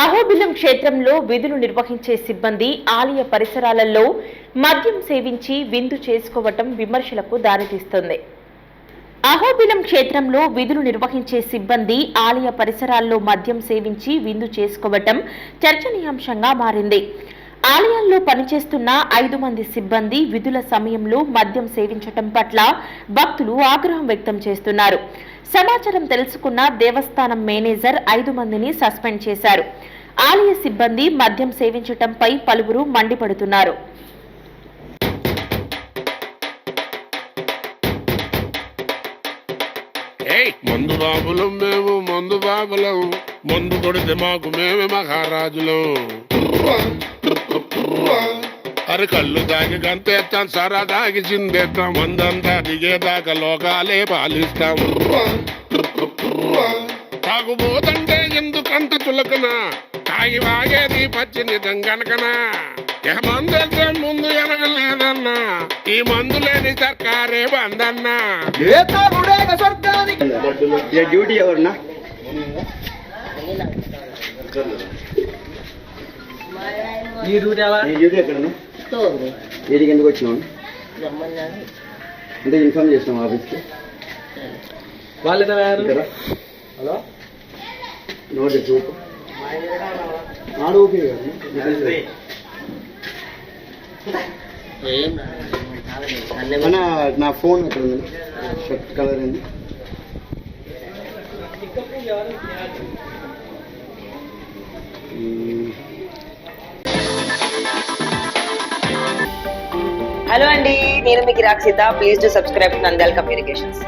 అహోబిలం క్షేత్రంలో విధులు నిర్వహించే సిబ్బంది ఆలయ పరిసరాలలో మద్యం సేవించి విందు చేసుకోవటం విమర్శలకు దారితీస్తుంది. అహోబిలం క్షేత్రంలో విధులు నిర్వహించే సిబ్బంది ఆలయ పరిసరాల్లో మద్యం సేవించి విందు చేసుకోవటం చర్చనీయాంశంగా మారింది. ఆలయాల్లో పనిచేస్తున్న ఐదు మంది సిబ్బంది విధుల సమయంలో మద్యం సేవించటం పట్ల భక్తులు ఆగ్రహం వ్యక్తం చేస్తున్నారు. సమాచారం తెలుసుకున్న దేవస్థానం మేనేజర్ ఐదు మందిని సస్పెండ్ చేశారు. ఆలయ సిబ్బంది మద్యం సేవించటంపై పలువురు మండిపడుతున్నారు. మందు బాబులం మేము మందు బాబులం. మందు కొడితే మాకు మేమే మహారాజులం. అరే కళ్ళు తాగి గంతేస్తాం సరా తాగి చిందేస్తాం మందంతా దిగేదాకా లోకాలే పాలిస్తాం. తాగుబోతంటే ఎందుకంత చులకనా? తాగి వాగేది పచ్చి నిజం గనకనా? ఇక మందంటే ముందు ఎనగలేదన్నా? ఈ మందు లేని సర్కారే బందన్నా? డ్యూటీ ఎవరన్నా? ఈ డ్యూటీ ఏడికి ఎందుకు వచ్చినావు? అంటే ఇన్ఫార్మ్ చేసినాం ఆఫీస్కి. వాళ్ళు హలో? నోటి చూపు. అన్న నా ఫోన్ ఎక్కడ ఉంది? షర్ట్ కలర్ ఏంది. హలో అండి నేను మీకు Rakshitha please to subscribe Nandyala communications